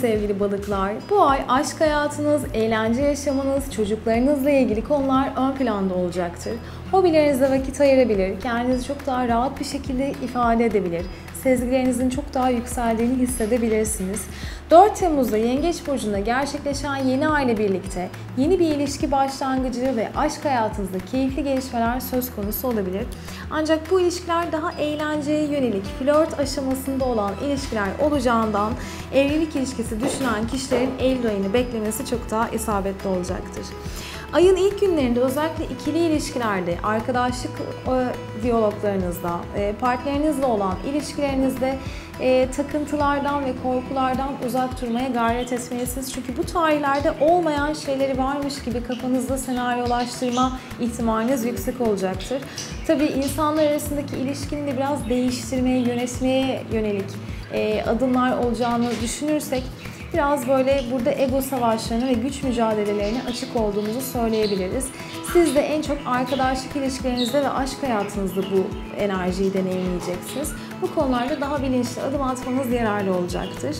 sevgili balıklar. Bu ay aşk hayatınız, eğlence yaşamınız, çocuklarınızla ilgili konular ön planda olacaktır. Hobilerinize vakit ayırabilir, kendinizi çok daha rahat bir şekilde ifade edebilir, sezgilerinizin çok daha yükseldiğini hissedebilirsiniz. 4 Temmuz'da Yengeç Burcu'nda gerçekleşen yeni ay ile birlikte yeni bir ilişki başlangıcı ve aşk hayatınızda keyifli gelişmeler söz konusu olabilir. Ancak bu ilişkiler daha eğlenceye yönelik flört aşamasında olan ilişkiler olacağından evlilik ilişkisi düşünen kişilerin Eylül ayını beklemesi çok daha isabetli olacaktır. Ayın ilk günlerinde özellikle ikili ilişkilerde, arkadaşlık e, diyaloglarınızda, e, partnerinizle olan ilişkilerinizde e, takıntılardan ve korkulardan uzak durmaya gayret etmelisiniz. Çünkü bu tarihlerde olmayan şeyleri varmış gibi kafanızda senaryolaştırma ihtimaliniz yüksek olacaktır. Tabii insanlar arasındaki ilişkinin de biraz değiştirmeye, yönetmeye yönelik e, adımlar olacağını düşünürsek biraz böyle burada ego savaşlarına ve güç mücadelelerine açık olduğumuzu söyleyebiliriz. Siz de en çok arkadaşlık ilişkilerinizde ve aşk hayatınızda bu enerjiyi deneyimleyeceksiniz. Bu konularda daha bilinçli adım atmanız yararlı olacaktır.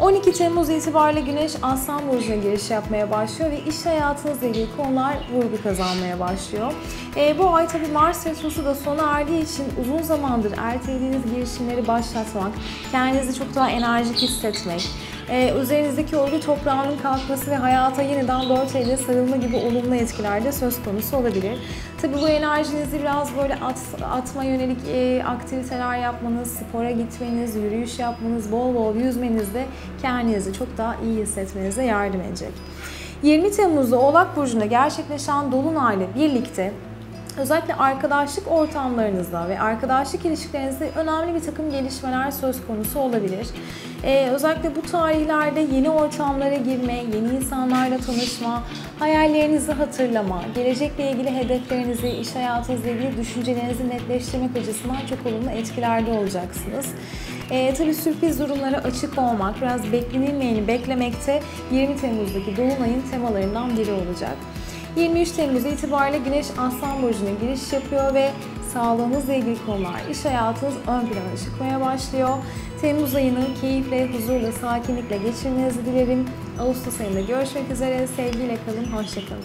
12 Temmuz itibariyle Güneş Aslan Burcu'na giriş yapmaya başlıyor ve iş hayatınızla ilgili konular vurgu kazanmaya başlıyor. E, bu ay tabi Mars Retrosu da sona erdiği için uzun zamandır ertelediğiniz girişimleri başlatmak, kendinizi çok daha enerjik hissetmek, e, üzerinizdeki örgü toprağının kalkması ve hayata yeniden dört elle sarılma gibi olumlu etkiler de söz konusu olabilir. Tabi bu enerjinizi biraz böyle at, atma yönelik e, aktiviteler yapmanız, spora gitmeniz, yürüyüş yapmanız, bol bol yüzmeniz de kendinizi çok daha iyi hissetmenize yardım edecek. 20 Temmuz'da Oğlak Burcu'nda gerçekleşen Dolunay'la birlikte Özellikle arkadaşlık ortamlarınızda ve arkadaşlık ilişkilerinizde önemli bir takım gelişmeler söz konusu olabilir. Ee, özellikle bu tarihlerde yeni ortamlara girme, yeni insanlarla tanışma, hayallerinizi hatırlama, gelecekle ilgili hedeflerinizi, iş hayatınızla ilgili düşüncelerinizi netleştirmek açısından çok olumlu etkilerde olacaksınız. Ee, tabii sürpriz durumlara açık olmak, biraz beklenilmeyeni beklemekte 20 Temmuz'daki Dolunay'ın temalarından biri olacak. 23 Temmuz itibariyle Güneş Aslan Burcu'na giriş yapıyor ve sağlığınızla ilgili konular, iş hayatınız ön plana çıkmaya başlıyor. Temmuz ayını keyifle, huzurla, sakinlikle geçirmenizi dilerim. Ağustos ayında görüşmek üzere. Sevgiyle kalın, hoşçakalın.